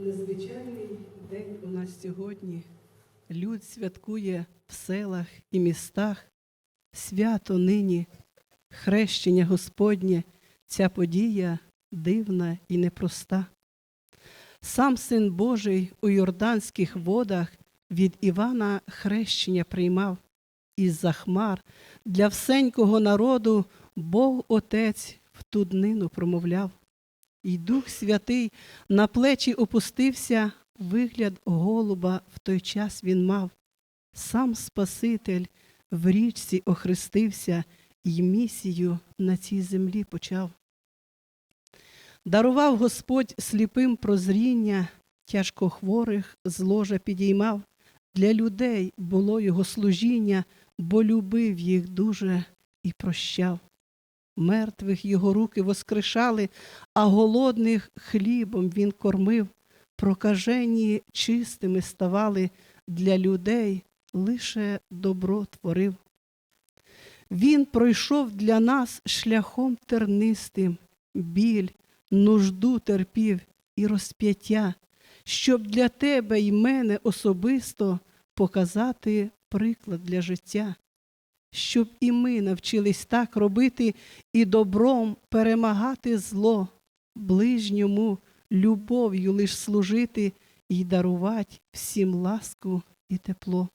Незвичайний день у нас сьогодні. Люд святкує в селах і містах. Свято нині, хрещення Господнє, ця подія дивна і непроста. Сам Син Божий у Йорданських водах від Івана хрещення приймав, із-за хмар для всенького народу Бог Отець в ту днину промовляв. І Дух Святий на плечі опустився, вигляд голуба в той час він мав. Сам Спаситель в річці охрестився і місію на цій землі почав. Дарував Господь сліпим прозріння, тяжкохворих з ложа підіймав. Для людей було його служіння, бо любив їх дуже і прощав. Мертвих його руки воскрешали, а голодних хлібом він кормив, прокажені чистими ставали, для людей лише добро творив. Він пройшов для нас шляхом тернистим, біль, нужду терпів і розп'яття, щоб для тебе й мене особисто показати приклад для життя, щоб і ми навчились так робити і добром перемагати зло, ближньому любов'ю лиш служити і дарувати всім ласку і тепло.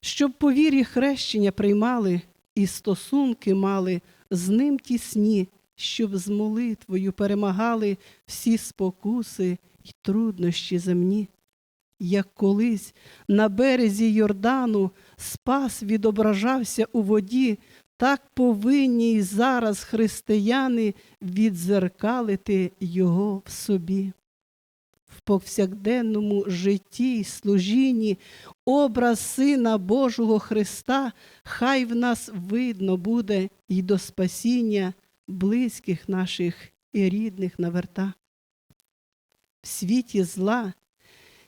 Щоб по вірі хрещення приймали і стосунки мали з ним тісні, щоб з молитвою перемагали всі спокуси й труднощі земні. Як колись на березі Йордану спас відображався у воді, так повинні й зараз християни відзеркалити його в собі. В повсякденному житті й служінні образ Сина Божого Христа хай в нас видно буде й до спасіння близьких наших і рідних наверта. В світі зла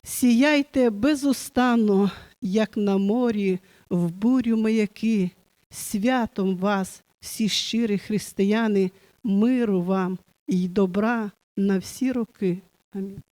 сіяйте безустанно, як на морі, в бурю маяки, святом вас, всі щирі християни, миру вам і добра на всі роки. Амінь.